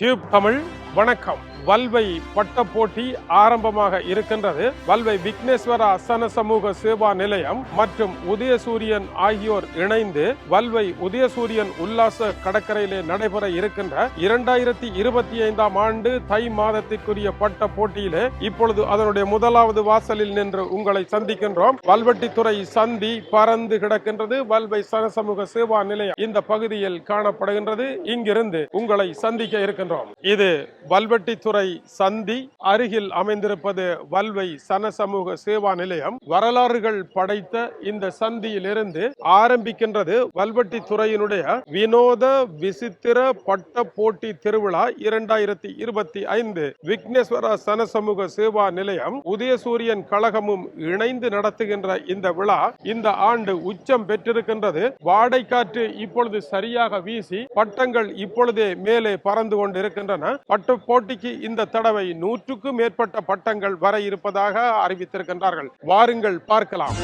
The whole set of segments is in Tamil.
டியூப் தமிழ் வணக்கம். வல்வை பட்ட போட்டி ஆரம்பமாக இருக்கின்றது. வல்வை விக்னேஸ்வரா அசன சமூக சேவா நிலையம் மற்றும் உதயசூரியன் ஆகியோர் இணைந்து வல்வை உதயசூரியன் உல்லாச கடற்கரையிலே நடைபெற இருக்கின்ற இரண்டாயிரத்தி இருபத்தி ஐந்தாம் ஆண்டு தை மாதத்திற்குரிய பட்ட போட்டியிலே இப்பொழுது அதனுடைய முதலாவது வாசலில் நின்று உங்களை சந்திக்கின்றோம். வல்வெட்டித்துறை சந்தி பறந்து கிடக்கின்றது. வல்வை சனசமூக சேவா நிலையம் இந்த பகுதியில் காணப்படுகின்றது. இங்கிருந்து உங்களை சந்திக்க இருக்கின்றோம். இது வல்வெட்டித்துறை சந்தி அருகில் அமைந்திருப்பது வல்வை சனசமூக சேவா நிலையம். வரலாறுகள் படைத்த இந்த சந்தியிலிருந்து ஆரம்பிக்கின்றது வல்வெட்டித்துறையினுடைய வினோத விசித்திர பட்ட போட்டி திருவிழா இரண்டாயிரத்தி இருபத்தி ஐந்து. விக்னேஸ்வரா சனசமூக சேவா நிலையம் உதயசூரியன் கழகமும் இணைந்து நடத்துகின்ற இந்த விழா இந்த ஆண்டு உச்சம் பெற்றிருக்கின்றது. வாடைக்காற்று இப்பொழுது சரியாக வீசி பட்டங்கள் இப்பொழுதே மேலே பறந்து கொண்டிருக்கின்றன. பட்ட போட்டிக்கு இந்த தடவை நூற்றுக்கும் மேற்பட்ட பட்டங்கள் வர இருப்பதாக அறிவித்திருக்கின்றார்கள். வாருங்கள் பார்க்கலாம்.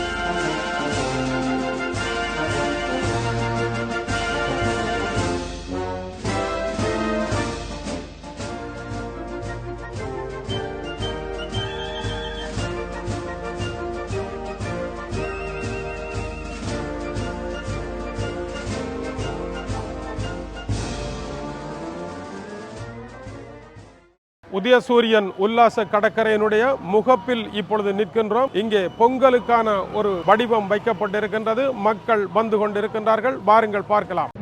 உதயசூரியன் உல்லாச கடற்கரையினுடைய முகப்பில் இப்பொழுது நிற்கின்றோம். இங்கே பொங்கலுக்கான ஒரு வடிவம் வைக்கப்பட்டிருக்கின்றது. மக்கள் வந்து கொண்டிருக்கின்றார்கள். வாருங்கள் பார்க்கலாம்.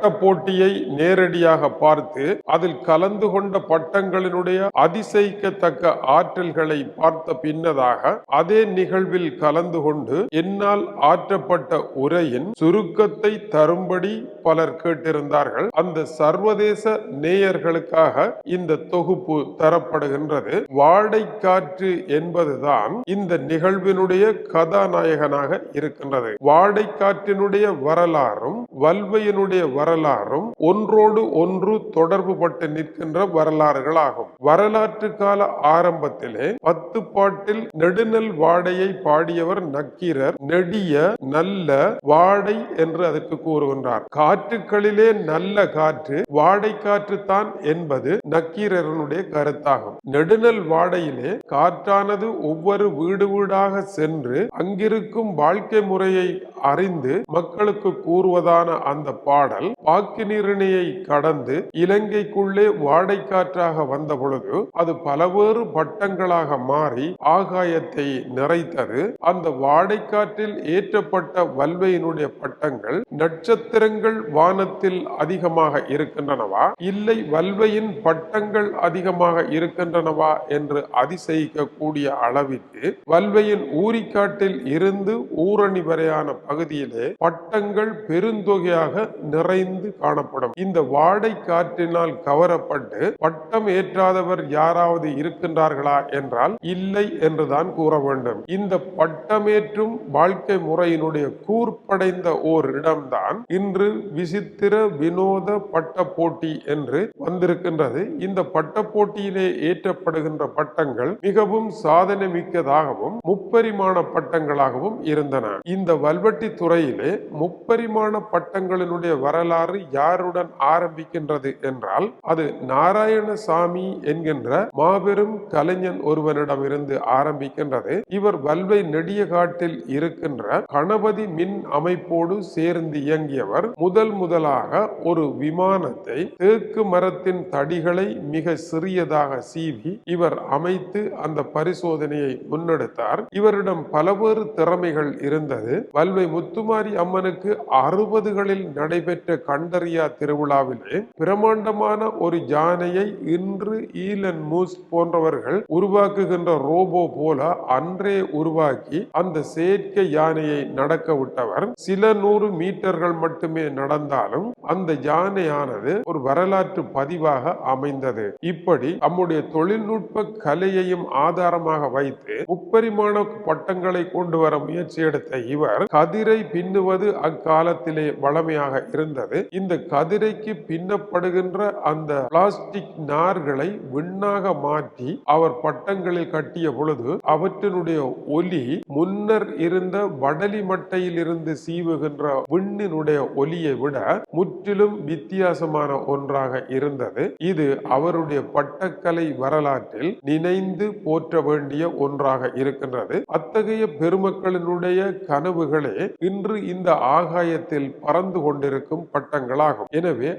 பட்ட போட்டியை நேரடியாக பார்த்து அதில் கலந்து கொண்ட பட்டங்களினுடைய அதிசயிக்கத்தக்க ஆற்றல்களை பார்த்த பின்னதாக அதே நிகழ்வில் கலந்து கொண்டு என்னால் ஆற்றப்பட்ட உரையின் சுருக்கத்தை தரும்படி பலர் கேட்டிருந்தார்கள். அந்த சர்வதேச நேயர்களுக்காக இந்த தொகுப்பு தரப்படுகின்றது. வாடைக்காற்று என்பதுதான் இந்த நிகழ்வினுடைய கதாநாயகனாக இருக்கின்றது. வாடைக்காற்றினுடைய வரலாறும் வல்வையினுடைய வரலாறும் ஒன்றோடு ஒன்று தொடர்பு பட்டு நிற்கின்ற வரலாறுகள் ஆகும் வரலாற்று கால ஆரம்பத்திலே பத்து பாட்டில் நெடுநல் வாடையை பாடியவர் நக்கீரர் நெடிய நல்ல வாடை என்று அதற்கு கூறுகின்றார். காற்றுகளிலே நல்ல காற்று வாடை காற்று தான் என்பது நக்கீரனுடைய கருத்தாகும். நெடுநல் வாடையிலே காற்றானது ஒவ்வொரு வீடு வீடாக சென்று அங்கிருக்கும் வாழ்க்கை முறையை அறிந்து மக்களுக்கு கூறுவதான அந்த பாடல் பாக்கினிரணியை கடந்து இலங்கைக்குள்ளே வாடைக்காற்றாக வந்த பொழுது அது பலவேறு பட்டங்களாக மாறி ஆகாயத்தை நிறைத்தது. அந்த வாடைக்காற்றில் ஏற்றப்பட்ட வல்வையினுடைய பட்டங்கள் நட்சத்திரங்கள் வானத்தில் அதிகமாக இருக்கின்றனவா? இல்லை வல்வையின் பட்டங்கள் அதிகமாக இருக்கின்றனவா என்று அதிசயிக்கக்கூடிய அளவிற்கு வல்வையின் ஊரிக்காட்டில் இருந்து ஊரணி வரையான பகுதியிலே பட்டங்கள் பெருந்தொகையாக நிறைந்து காணப்படும். இந்த வாடை காற்றினால் கவரப்பட்டு பட்டம் ஏற்றாதவர் யாராவது இருக்கின்றார்களா என்றால் இல்லை என்றுதான் கூற வேண்டும். இந்த பட்டமேற்றும் வாழ்க்கை முறையினுடைய கூர்ப்படைந்த ஓர் இடம்தான் இன்று விசித்திர வினோத பட்ட போட்டி என்று வந்திருக்கின்றது. இந்த பட்ட போட்டியிலே ஏற்றப்படுகின்ற பட்டங்கள் மிகவும் சாதனை மிக்கதாகவும் முப்பரிமாண பட்டங்களாகவும் இருந்தன. இந்த வல்வெட்டி துறையிலே முப்பரிமாண பட்டங்களினுடைய வரலாறு வரலாறு யாருடன் ஆரம்பிக்கின்றது என்றால் அது நாராயணசாமி என்கின்ற மாபெரும் கலைஞன் ஒருவனிடமிருந்து ஆரம்பிக்கின்றது. இவர் வல்வை நெடிய காட்டில் இருக்கின்ற கணபதி மின் அமைப்போடு சேர்ந்து இயங்கியவர். முதல் முதலாக ஒரு விமானத்தை தேக்கு மரத்தின் தடிகளை மிக சிறியதாக சீவி இவர் அமைத்து அந்த பரிசோதனையை முன்னெடுத்தார். இவரிடம் பலவேறு திறமைகள் இருந்தது. வல்வை முத்துமாரி அம்மனுக்கு அறுபதுகளில் நடைபெற்ற கண்டறியா திருவிழாவிலே பிரமாண்டமான ஒரு யானையை இன்று ஈலன் மூஸ் போன்றவர்கள் உருவாக்குகின்ற ரோபோ போல அன்றே உருவாக்கி அந்த செயற்கை யானையை நடக்க விட்டவர். சில நூறு மீட்டர்கள் மட்டுமே நடந்தாலும் அந்த யானையானது ஒரு வரலாற்று பதிவாக அமைந்தது. இப்படி நம்முடைய தொழில்நுட்ப கலையையும் ஆதாரமாக வைத்து முப்பரிமாண பட்டங்களை கொண்டு வர முயற்சி எடுத்த இவர் கதிரை பின்னுவது அக்காலத்திலே வளமையாக இருந்தது. இந்த கதிரைக்கு பின்னப்படுகின்ற அந்த பிளாஸ்டிக் நார்களை விண்ணாக மாற்றி அவர் பட்டங்களில் கட்டிய பொழுது அவற்றினுடைய ஒலி முன்னர் இருந்த வடலி மட்டையில் இருந்து சீவுகின்ற விண்ணினுடைய ஒலியை விட முற்றிலும் வித்தியாசமான ஒன்றாக இருந்தது. இது அவருடைய பட்டக்கலை வரலாற்றில் நினைந்து போற்ற வேண்டிய ஒன்றாக இருக்கின்றது. அத்தகைய பெருமக்களினுடைய கனவுகளே இன்று இந்த ஆகாயத்தில் பறந்து கொண்டிருக்கும் பட்டங்களாகும். எனவே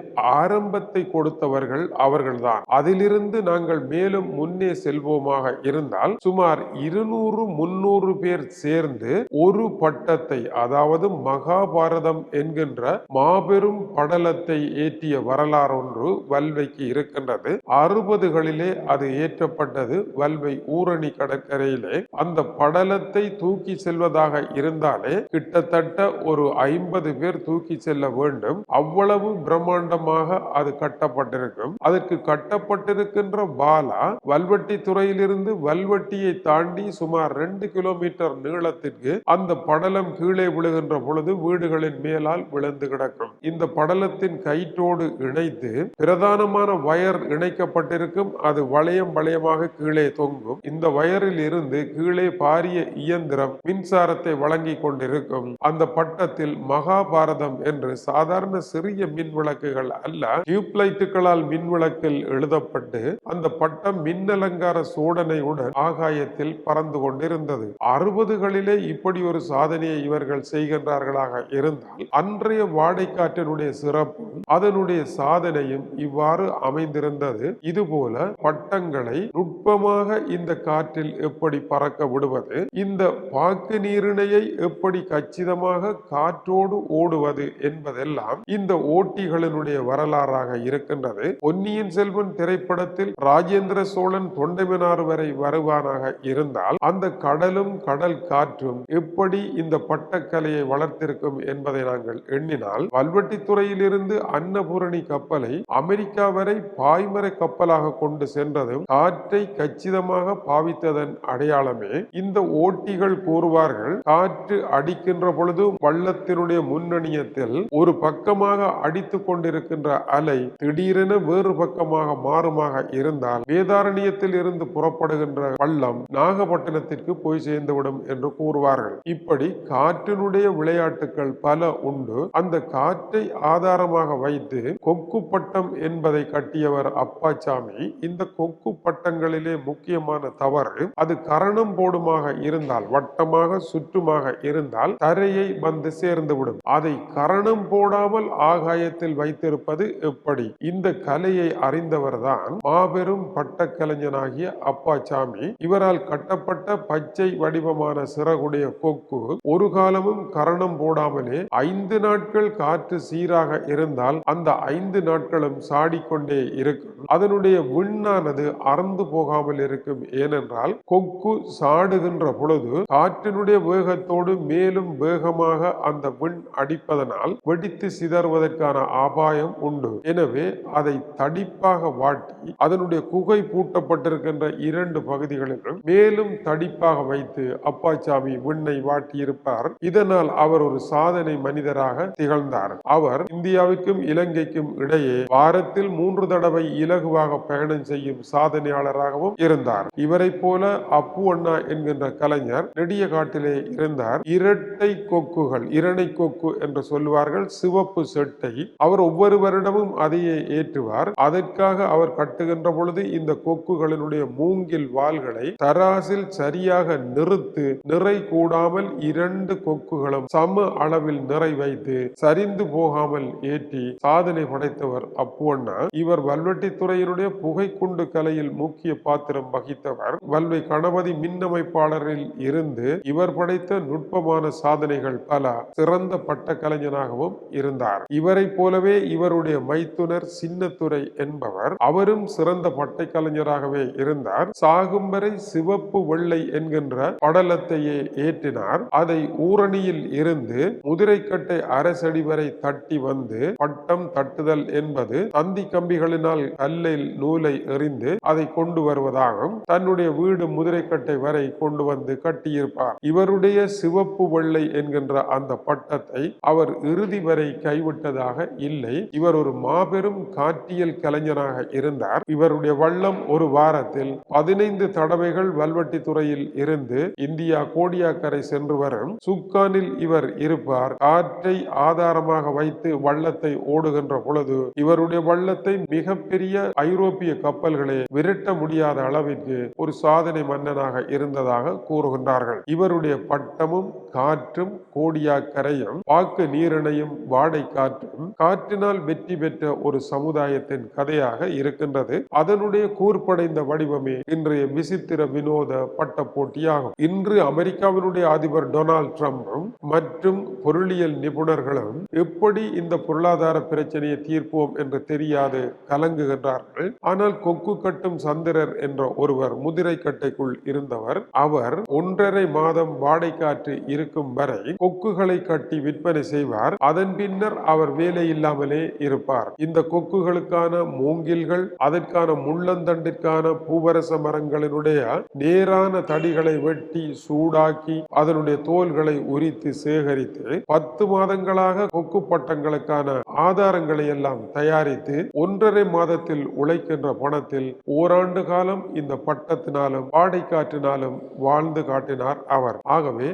ஆரம்பத்தை கொடுத்தவர்கள் அவர்கள்தான். அதிலிருந்து நாங்கள் மேலும் முன்னே செல்வோமாக இருந்தால் சுமார் இருநூறு முன்னூறு பேர் சேர்ந்து ஒரு பட்டத்தை அதாவது மகாபாரதம் என்கின்ற மாபெரும் படலத்தை ஏற்றிய வரலாறு ஒன்று வல்வைக்கு இருக்கின்றது. அறுபதுகளிலே அது ஏற்றப்பட்டது வல்வை ஊரணி கடற்கரையிலே. அந்த படலத்தை தூக்கி செல்வதாக இருந்தாலே கிட்டத்தட்ட ஒரு ஐம்பது பேர் தூக்கி செல்ல வேண்டும். அவ்வளவு பிரம்மாண்டமாக அது கட்டப்பட்டிருக்கும். அதற்கு கட்டப்பட்டிருக்கின்ற பாலா வல்வெட்டி துறையிலிருந்து வல்வெட்டியை தாண்டி சுமார் ரெண்டு கிலோமீட்டர் நீளத்திற்கு அந்த படலம் கீழே விழுகின்ற பொழுது வீடுகளின் மேலால் விழுந்து கிடக்கும். இந்த படலத்தின் கயிற்றோடு இணைத்து பிரதானமான வயர் இணைக்கப்பட்டிருக்கும். அது வளையம் வளையமாக கீழே தொங்கும். இந்த வயரில் இருந்து கீழே பாரிய இயந்திரம் மின்சாரத்தை வழங்கி கொண்டிருக்கும். அந்த பட்டத்தில் மகாபாரதம் என்று சாதாரண சிறிய மின் விளக்குகள் அல்ல டியூப்லைட்டுகளால் மின் விளக்கில் எழுதப்பட்டு அந்த பட்டம் மின்னலங்கார சோடனையுடன் ஆகாயத்தில் பறந்து கொண்டிருந்தது. அறுபதுகளிலே இப்படி ஒரு சாதனையை இவர்கள் செய்கின்றார்களாக இருந்தால் அன்றைய வாடைக்காற்றினுடைய சிறப்பும் அதனுடைய சாதனையும் இவ்வாறு அமைந்திருந்தது. இதுபோல பட்டங்களை நுட்பமாக இந்த காற்றில் எப்படி பறக்க விடுவது இந்த பாக்கு நீரிணையை எப்படி கச்சிதமாக காற்றோடு ஓடுவது என்பதெல்லாம் இந்த ஓட்டிகளினுடைய வரலாறாக இருக்கின்றது. பொன்னியின் செல்வன் திரைப்படத்தில் ராஜேந்திர சோழன் தொண்டைமனார் வரை வருவானாக இருந்தால் அந்த கடலும் கடல் காற்றும் எப்படி இந்த பட்டக்கலையை வளர்த்திருக்கும் என்பதை நாங்கள் எண்ணினால் வல்வெட்டித்துறையிலிருந்து அன்னபூரணி கப்பலை அமெரிக்கா வரை பாய்மர கப்பலாக கொண்டு சென்றதும் காற்றை கச்சிதமாக பாவித்ததன் அடையாளமே இந்த ஓட்டிகள் கூறுவார்கள். காற்று அடிக்கின்ற பொழுது வள்ளத்தினுடைய முன்னணியத்தில் ஒரு பக்கம் பக்கமாக அடித்து கொண்டிருக்கின்ற அலை திடீரென வேறு பக்கமாக மாறுமாக இருந்தால் வேதாரண்யத்தில் இருந்து புறப்படுகின்ற பள்ளம் நாகப்பட்டினத்திற்கு போய் சேர்ந்துவிடும் என்று கூறுவார்கள். இப்படி காற்றினுடைய விளையாட்டுகள் பல உண்டு. அந்த காற்றை ஆதாரமாக வைத்து கொக்கு பட்டம் என்பதை கட்டியவர் அப்பாச்சாமி. இந்த கொக்கு பட்டங்களிலே முக்கியமான தவறு அது கரணம் போடுமாக இருந்தால் வட்டமாக சுற்றுமாக இருந்தால் தரையை வந்து சேர்ந்துவிடும். அதை கரணம் போடாமல் ஆகாயத்தில் வைத்திருப்பது எப்படி? இந்த கலையை அறிந்தவர்தான் மாபெரும் பட்டக்கலைஞனாகிய அப்பாச்சாமி. இவரால் கட்டப்பட்ட பச்சை வடிவமான சிறகுடைய கொக்கு ஒரு காலமும் கரணம் போடாமலே ஐந்து நாட்கள் காற்று சீராக இருந்தால் அந்த ஐந்து நாட்களும் சாடிக்கொண்டே இருக்கும். அதனுடைய விண்ணானது அறந்து போகாமல் இருக்கும். ஏனென்றால் கொக்கு சாடுகின்ற பொழுது காற்றினுடைய வேகத்தோடு மேலும் வேகமாக அந்த விண் அடிப்பதனால் வெடித்து சிதறுவதற்கான அபாயம் உண்டு. எனவே அதை தடிப்பாக வாட்டி அதனுடைய குகை பூட்டப்பட்டிருக்கின்ற இரண்டு பகுதிகளிலும் மேலும் தடிப்பாக வைத்து அப்பாச்சாமி விண்ணை வாட்டியிருப்பார். இதனால் அவர் ஒரு சாதனை மனிதராக திகழ்ந்தார். அவர் இந்தியாவுக்கும் இலங்கைக்கும் இடையே வாரத்தில் மூன்று தடவை இலகுவாக பயணம் செய்யும் சாதனையாளராகவும் இருந்தார். இவரை போல அப்பு அண்ணா என்கின்ற கலைஞர் நெடிய காட்டிலே இருந்தார். இரட்டை கொக்குகள் இரணை கொக்கு என்று சொல்லுவார்கள். சிவப்பு செட்டை அவர் ஒவ்வொரு வருடமும் அதையே ஏற்றுவார். அதற்காக அவர் கட்டுகின்ற பொழுது இந்த கொக்குகளினுடைய மூங்கில் வாள்களை தராசில் சரியாக நிறுத்து நிறை கூடாமல் இரண்டு கொக்குகளும் சம அளவில் நிறை வைத்து சரிந்து போகாமல் ஏற்றி சாதனை படைத்தவர் அப்புவண்ணா இவர் வல்வெட்டித்துறையினுடைய புகைக்குண்டு கலையில் முக்கிய பாத்திரம் வகித்தவர். வல்வை கணபதி மின்னமைப்பாளரில் இருந்து இவர் படைத்த நுட்பமான சாதனைகள் பல சிறந்த பட்ட கலைஞனாகவும் இருந்தார். இவரை போலவே இவருடைய மைத்துனர் சின்னத்துறை என்பவர் அவரும் சிறந்த பட்டை கலைஞராகவே இருந்தார். சாகும் வரை சிவப்பு வெள்ளை என்கின்ற படலத்தையே ஏற்றினார். அதை ஊரணியில் இருந்து முதிரைக்கட்டை அரசடி வரை தட்டி வந்து பட்டம் தட்டுதல் என்பது தந்தி கம்பிகளினால் கல்லில் நூலை எறிந்து அதை கொண்டு வருவதாகவும் தன்னுடைய வீடு முதிரைக்கட்டை வரை கொண்டு வந்து கட்டியிருப்பார். இவருடைய சிவப்பு வெள்ளை என்கின்ற அந்த பட்டத்தை அவர் இறுதி வரை கைவிட கைவிட்டதாக இல்லை. இவர் ஒரு மாபெரும் காற்றியல் கலைஞராக இருந்தார். இவருடைய வள்ளம் ஒரு வாரத்தில் பதினைந்து தடவைகள் வல்வட்டி துறையில் இருந்து இந்தியா கோடியாக்கரை சென்று வரும் சுக்கானில் இவர் இருப்பார். காற்றை ஆதாரமாக வைத்து வள்ளத்தை ஓடுகின்ற பொழுது இவருடைய வள்ளத்தை மிகப்பெரிய ஐரோப்பிய கப்பல்களை விரட்ட முடியாத அளவிற்கு ஒரு சாதனை மன்னனாக இருந்ததாக கூறுகின்றார்கள். இவருடைய பட்டமும் காற்றும் கோடியாக்கரையும் பாக்கு நீரிணையும் வாடை காற்றும் காற்றினால் வெற்றி பெற்ற ஒரு சமுதாயத்தின் கதையாக இருக்கின்றது. அதனுடைய கூர்ப்படைந்த வடிவமே இன்றைய விசித்திர வினோத பட்ட போட்டியாகும். இன்று அமெரிக்காவினுடைய அதிபர் டொனால்ட் ட்ரம்பும் மற்றும் பொருளியல் நிபுணர்களும் எப்படி இந்த பொருளாதார பிரச்சனையை தீர்ப்போம் என்று தெரியாது கலங்குகின்றார்கள். ஆனால் கொக்கு கட்டும் சந்திரர் என்ற ஒருவர் முதிரை கட்டைக்குள் இருந்தவர். அவர் ஒன்றரை மாதம் வாடை காற்று இருக்கும் வரை கொக்குகளை கட்டி விற்பனை செய்வார். அதன் பின்னர் அவர் வேலை இல்லாமலே இருப்பார். இந்த கொக்குகளுக்கான மூங்கில்கள் அதற்கான முள்ளந்தண்டிற்கான பூவரச மரங்களினுடைய நேரான தடிகளை வெட்டி சூடாக்கி அதனுடைய தோல்களை உரித்து சேகரித்து பத்து மாதங்களாக கொக்கு பட்டங்களுக்கான ஆதாரங்களை எல்லாம் தயாரித்து ஒன்றரை மாதத்தில் உழைக்கின்ற பணத்தில் ஓராண்டு காலம் இந்த பட்டத்தினாலும் வாடை காற்றினாலும் வாழ்ந்து காட்டினார் அவர். ஆகவே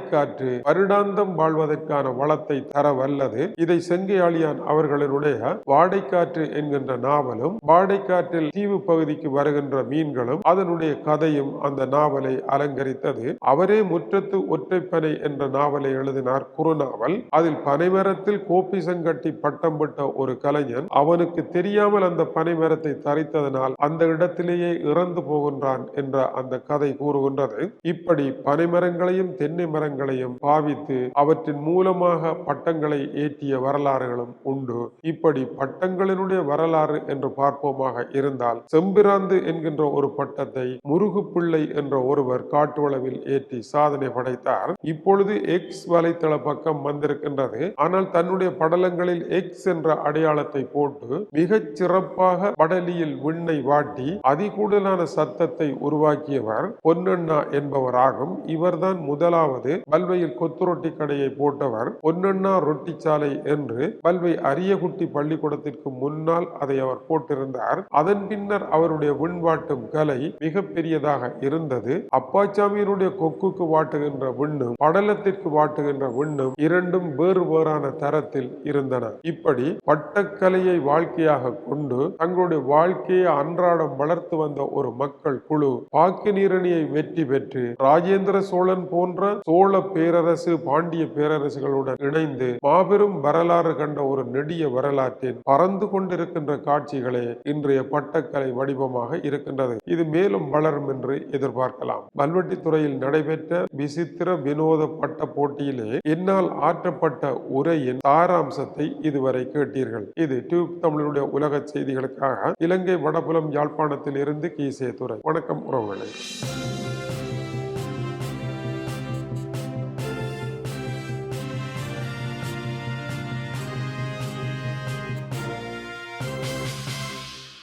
வாடைக்காற்று வருடாந்தம் வாழ்வதற்கான வளத்தை தர வல்லது இதை செங்கையாளியான் அவர்களினுடைய வாடைக்காற்று என்கின்ற நாவலும் வாடைக்காற்றில் தீவு பகுதிக்கு வருகின்ற மீன்களும் அதனுடைய கதையும் அந்த நாவலை அலங்கரித்தது. அவரே முற்றத்து ஒற்றைப்பனை என்ற நாவலை எழுதினார் குறுநாவல். அதில் பனைமரத்தில் கோப்பிசங்கட்டி பட்டம் விட்ட ஒரு கலைஞன் அவனுக்கு தெரியாமல் அந்த பனைமரத்தை தரித்ததனால் அந்த இடத்திலேயே இறந்து போகின்றான் என்ற அந்த கதை கூறுகின்றது. இப்படி பனைமரங்களையும் தென்னை மரங்கள் மரங்களையும் பாவித்து அவற்றின் மூலமாக பட்டங்களை ஏற்றிய வரலாறுகளும் உண்டு. இப்படி பட்டங்களினுடைய வரலாறு என்று பார்ப்போமாக இருந்தால் செம்பிராந்து என்கின்ற ஒரு பட்டத்தை முருகு பிள்ளை என்ற ஒருவர் காட்டுவளவில் ஏற்றி சாதனை படைத்தார். இப்பொழுது எக்ஸ் வலைத்தள பக்கம் வந்திருக்கின்றது. ஆனால் தன்னுடைய படலங்களில் எக்ஸ் என்ற அடையாளத்தை போட்டு மிகச் சிறப்பாக படலியில் விண்ணை வாட்டி அதிகூடலான சத்தத்தை உருவாக்கியவர் பொன்னண்ணா என்பவராகும். இவர்தான் முதலாவது பல்வையில் கொத்து ரொட்டி கடையை போட்டவர் பொன்னண்ணா ரொட்டி சாலை என்று பல்வை அரியகுட்டி பள்ளிக்கூடத்திற்கு முன்னால் அதை அவர் போட்டிருந்தார். அதன் பின்னர் அவருடைய விண்வாட்டும் கலை மிக பெரியதாக இருந்தது. அப்பாச்சாமியினுடைய கொக்குக்கு வாட்டுகின்ற விண்ணும் படலத்திற்கு வாட்டுகின்ற விண்ணும் இரண்டும் வேறு வேறான தரத்தில் இருந்தன. இப்படி பட்டக்கலையை வாழ்க்கையாக கொண்டு தங்களுடைய வாழ்க்கையை அன்றாடம் வளர்த்து வந்த ஒரு மக்கள் குழு பாக்கு நீரணியை வெற்றி பெற்று ராஜேந்திர சோழன் போன்ற சோழ பேரரசு பாண்டிய பேரரசுகளுடன் இணைந்து மாபெரும் வரலாறு கண்ட ஒரு நெடிய வரலாற்றின் பறந்து கொண்டிருக்கின்ற காட்சிகளே இன்றைய பட்டக்கலை வடிவமாக இருக்கின்றது. இது மேலும் வளரும் என்று எதிர்பார்க்கலாம். வல்வெட்டித்துறையில் நடைபெற்ற விசித்திர வினோத பட்ட போட்டியிலே என்னால் ஆற்றப்பட்ட உரையின் சாராம்சத்தை இதுவரை கேட்டீர்கள். இது டியூப் தமிழனுடைய உலக செய்திகளுக்காக இலங்கை வடபுலம் யாழ்ப்பாணத்தில் இருந்து கீசே துறை வணக்கம் உறவுகளை.